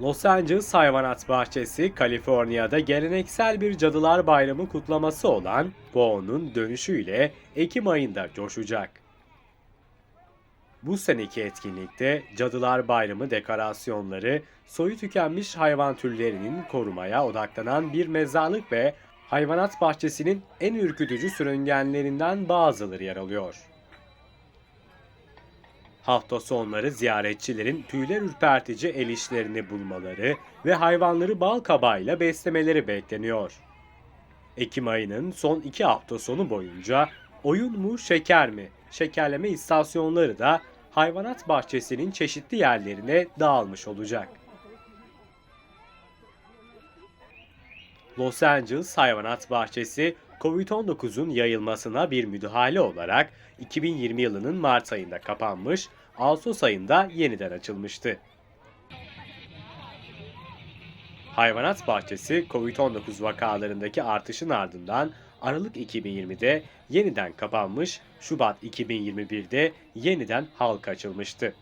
Los Angeles Hayvanat Bahçesi, Kaliforniya'da geleneksel bir Cadılar Bayramı kutlaması olan Bo'nun dönüşüyle Ekim ayında coşacak. Bu seneki etkinlikte Cadılar Bayramı dekorasyonları, soyu tükenmiş hayvan türlerinin korumaya odaklanan bir mezarlık ve hayvanat bahçesinin en ürkütücü sürüngenlerinden bazıları yer alıyor. Hafta sonları ziyaretçilerin tüyler ürpertici el işlerini bulmaları ve hayvanları bal kabağıyla beslemeleri bekleniyor. Ekim ayının son iki hafta sonu boyunca oyun mu şeker mi şekerleme istasyonları da hayvanat bahçesinin çeşitli yerlerine dağılmış olacak. Los Angeles Hayvanat Bahçesi, Covid-19'un yayılmasına bir müdahale olarak 2020 yılının Mart ayında kapanmış, Ağustos ayında yeniden açılmıştı. Hayvanat bahçesi Covid-19 vakalarındaki artışın ardından Aralık 2020'de yeniden kapanmış, Şubat 2021'de yeniden halka açılmıştı.